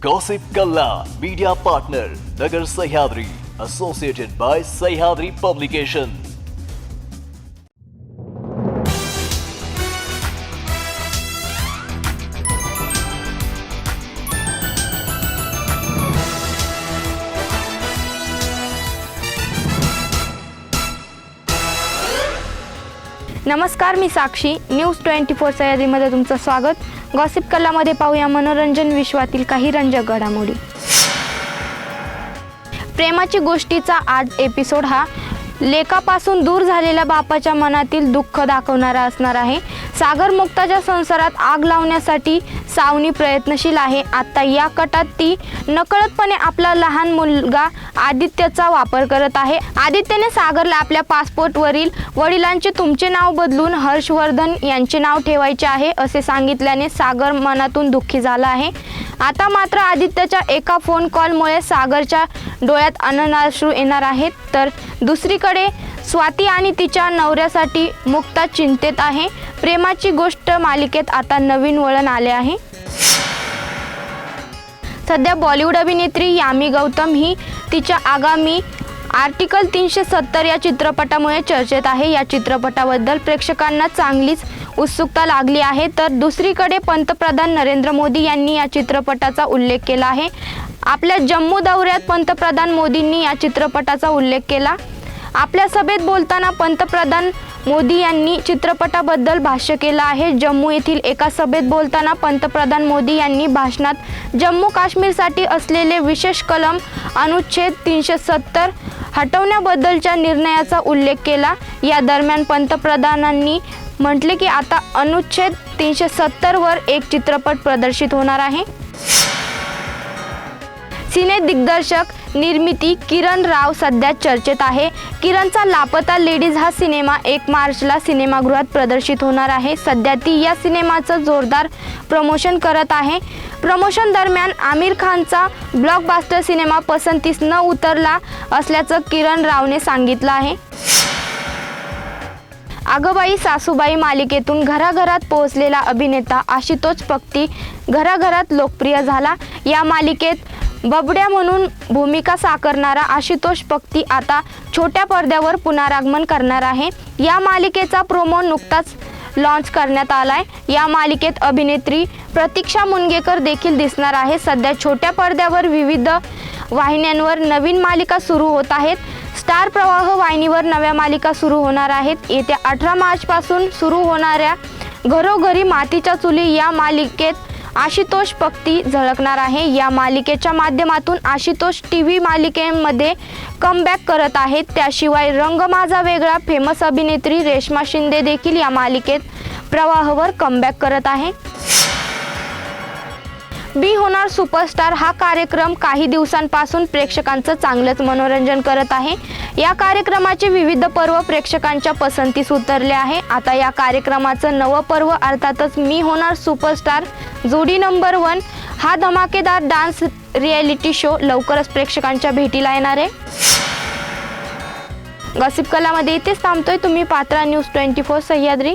Gossip Kalla Media Partner Nagar Sahyadri Associated by Sahyadri Publication नमस्कार मी Sakshi. News twenty four सह्याद्रीमध्ये तुमचं स्वागत. गॉसिप कलामध्ये पाहूया मनोरंजन विश्वातील काही रंजक घडामोडी. प्रेमाची गोष्टीचा आज एपिसोड हा. लेकापासून दूर झालेल्या बापाच्या मनातील दुःख दाखवणारा असणार आहे. सागर मुक्ताच्या संसारात आग लावण्यासाठी सावनी प्रयत्नशील आहे. आता या कटात ती नकळतपणे आपला लहान मुलगा आदित्यचा वापर करत आहे. आदित्यने सागरला आपल्या पासपोर्टवरील वडिलांचे तुमचे नाव बदलून हर्षवर्धन यांचे नाव ठेवायचे आहे असे सांगितल्याने सागर मनातून दुःखी झाला आहे. आता मात्र आदित्यच्या एका फोन कॉलमुळे सागरच्या डोळ्यात अननाश्रू येणार आहेत. तर दुसरीकडे स्वाती आणि तिच्या नवऱ्यासाठी मुक्ता चिंतेत आहे. प्रेमाची गोष्ट मालिकेत आता नवीन वळण आले आहे. सध्या बॉलिवूड अभिनेत्री यामी गौतम ही तिच्या आगामी आर्टिकल तीनशे सत्तर या चित्रपटामुळे चर्चेत आहे. या चित्रपटाबद्दल प्रेक्षकांना चांगलीच उत्सुकता लागली आहे. तर दुसरीकडे पंतप्रधान नरेंद्र मोदी यांनी या चित्रपटाचा उल्लेख केला आहे. आपल्या जम्मू दौऱ्यात पंतप्रधान मोदींनी या चित्रपटाचा उल्लेख केला. आपल्या सभेत बोलताना पंतप्रधान मोदी यांनी चित्रपटाबद्दल भाष्य केलं आहे. जम्मू येथील एका सभेत बोलताना पंतप्रधान मोदी यांनी भाषणात जम्मू काश्मीरसाठी असलेले विशेष कलम अनुच्छेद तीनशे सत्तर हटवण्याबद्दलच्या निर्णयाचा उल्लेख केला. या दरम्यान पंतप्रधानांनी म्हटले की आता अनुच्छेद तीनशे सत्तरवर एक चित्रपट प्रदर्शित होणार आहे. सिने दिग्दर्शक निर्मिती किरण राव सध्या चर्चेत आहे. किरणचा लापता लेडीज हा सिनेमा एक मार्चला सिनेमागृहात प्रदर्शित होणार आहे. सध्या ती या सिनेमाचं जोरदार प्रमोशन करत आहे. प्रमोशन दरम्यान आमिर खानचा ब्लॉकबास्टर सिनेमा पसंतीस न उतरला असल्याचं किरण रावने सांगितलं आहे. आगबाई सासूबाई मालिकेतून घराघरात पोहोचलेला अभिनेता आशुतोष पक्ती घराघरात लोकप्रिय झाला. या मालिकेत बबड्या म्हणून भूमिका साकारणारा आशुतोष पक्ती आता छोट्या पडद्यावर पुनरागमन करणार आहे. या मालिकेचा प्रोमो नुकताच लॉन्च करण्यात आलाय. या मालिकेत अभिनेत्री प्रतीक्षा मुनगेकर देखील दिसणार आहे. सध्या छोट्या पडद्यावर विविध वाहिन्यांवर नवीन मालिका सुरू होत आहेत. स्टार प्रवाह वाहिनीवर नव्या मालिका सुरू होणार आहेत. येत्या अठरा मार्चपासून सुरू होणाऱ्या घरोघरी मातीच्या चुली या मालिकेत आशुतोष पक्ती झळकणार आहे. या मालिकेच्या माध्यमातून आशुतोष टी व्ही मालिकेमध्ये कमबॅक करत आहेत. त्याशिवाय रंग माझा वेगळा फेमस अभिनेत्री रेश्मा शिंदे देखील या मालिकेत प्रवाहावर कमबॅक करत आहे. बी होणार सुपरस्टार हा कार्यक्रम काही दिवसांपासून प्रेक्षकांचं चांगलंच मनोरंजन करत आहे. या कार्यक्रमाचे विविध पर्व प्रेक्षकांच्या पसंतीस उतरले आहे. आता या कार्यक्रमाचं नवं पर्व अर्थातच मी होणार सुपरस्टार. जोडी नंबर वन हा धमाकेदार डान्स रियालिटी शो लवकरच प्रेक्षकांच्या भेटीला येणार आहे. गॉसिप कलामध्ये इथेच थांबतोय. तुम्ही Patra news twenty four Sahyadri.